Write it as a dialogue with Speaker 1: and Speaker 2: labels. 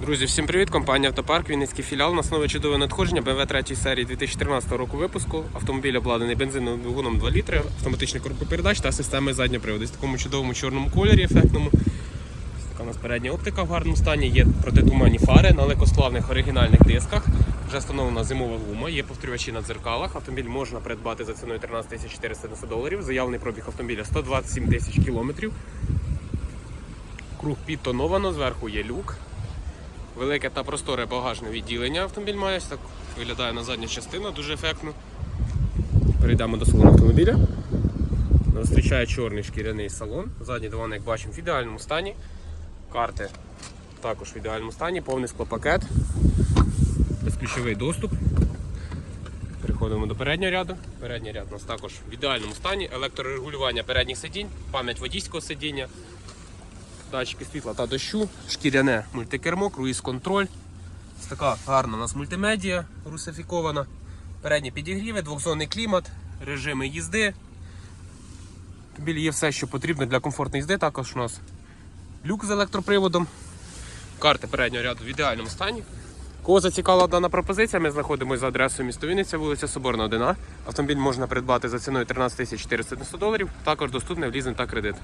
Speaker 1: Друзі, всім привіт! Компанія Автопарк, Вінницький філіал. У нас нове чудове надходження BMW 3 серії 2013 року випуску. Автомобіль обладнаний бензиновим двигуном 2 літри, автоматичний коробка передач та системою заднього приводу. В такому чудовому чорному кольорі ефектному. Ось Така у нас передня оптика в гарному стані, є протитуманні фари на легкосплавних оригінальних дисках. Вже встановлена зимова гума, є повторювачі на дзеркалах. Автомобіль можна придбати за ціною 13 490 доларів. Заявлений пробіг автомобіля 127 тисяч кілометрів. Круг підтоновано, зверху є люк. Велике та просторе багажне відділення автомобіль має. Так виглядає на задня частина, дуже ефектно. Перейдемо до салону автомобіля. Зустрічає чорний шкіряний салон. Задній диван, як бачимо, в ідеальному стані. Карти також в ідеальному стані, повний склопакет, безключовий доступ. Переходимо до переднього ряду. Передній ряд у нас також в ідеальному стані. Електрорегулювання передніх сидінь, пам'ять водійського сидіння, датчики світла та дощу, шкіряне мультикермо, круїз-контроль. Така гарна у нас мультимедія русифікована. Передні підігріви, двохзонний клімат, режими їзди. Тобі є все, що потрібно для комфортної їзди. Також у нас люк з електроприводом. Карти переднього ряду в ідеальному стані. Кого зацікавила дана пропозиція, ми знаходимося за адресою місто Вінниця, вулиця Соборна, 1. Автомобіль можна придбати за ціною 13 490 доларів. Також доступний в лізинг та кредит.